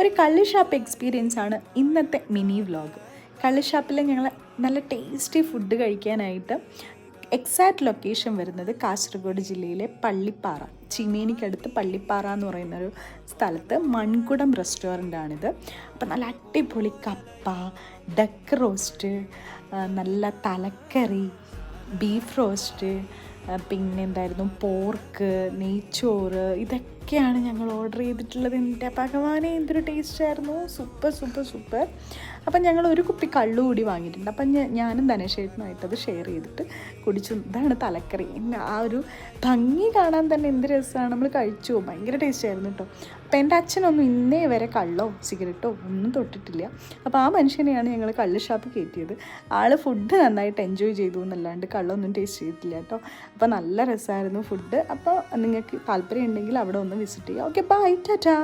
ഒരു കള്ള് shop experience ആണ് ഇന്നത്തെ മിനി വ്ലോഗ് കള്ള് ഷാപ്പിൽ ഞങ്ങൾ നല്ല ടേസ്റ്റി ഫുഡ് കഴിക്കാനായിട്ട് എക്സാക്ട് ലൊക്കേഷൻ വരുന്നത് കാസർഗോഡ് ജില്ലയിലെ പള്ളിപ്പാറ. ചിമേനിക്കടുത്ത് പള്ളിപ്പാറ എന്ന് പറയുന്ന ഒരു സ്ഥലത്ത് മൺകുടം റെസ്റ്റോറന്റ് ആണിത്. അപ്പം നല്ല അടിപൊളി കപ്പ ഡക്ക് റോസ്റ്റ് നല്ല തലക്കറി ബീഫ് റോസ്റ്റ് പിന്നെ എന്തായിരുന്നു പോർക്ക് നെയ്ച്ചോറ് ഇതൊക്കെയാണ് ഞങ്ങൾ ഓർഡർ ചെയ്തിട്ടുള്ളത്. എന്റെ ഭഗവാനെ എന്തൊരു ടേസ്റ്റ് ആയിരുന്നു. സൂപ്പർ സൂപ്പർ സൂപ്പർ അപ്പം ഞങ്ങൾ ഒരു കുപ്പി കള്ളു കൂടി വാങ്ങിയിട്ടുണ്ട്. അപ്പം ഞാനും ധനശേഷനുമായിട്ട് അത് ഷെയർ ചെയ്തിട്ട് കുടിച്ചു. ഇതാണ് തലക്കറി. ആ ഒരു ഭംഗി കാണാൻ തന്നെ എന്ത് രസമാണ്. നമ്മൾ കഴിച്ചു. ഭയങ്കര ടേസ്റ്റ് ആയിരുന്നു കേട്ടോ. അപ്പം എന്റെ അച്ഛനൊന്നും ഇന്നേ വരെ കള്ളോ സിഗരറ്റോ ഒന്നും തൊട്ടിട്ടില്ല. അപ്പോൾ ആ മനുഷ്യനെയാണ് ഞങ്ങൾ കള്ള് ഷാപ്പ് കയറ്റിയത്. ആൾ ഫുഡ് നന്നായിട്ട് എൻജോയ് ചെയ്തു എന്നല്ലാണ്ട് കള്ളൊന്നും ടേസ്റ്റ് ചെയ്തിട്ടില്ല കേട്ടോ. അപ്പോൾ നല്ല രസമായിരുന്നു ഫുഡ് അപ്പോൾ നിങ്ങൾക്ക് താല്പര്യം ഉണ്ടെങ്കിൽ അവിടെ ഒന്ന് വിസിറ്റ് ചെയ്യുക ഓക്കെ ബൈ ടാറ്റാ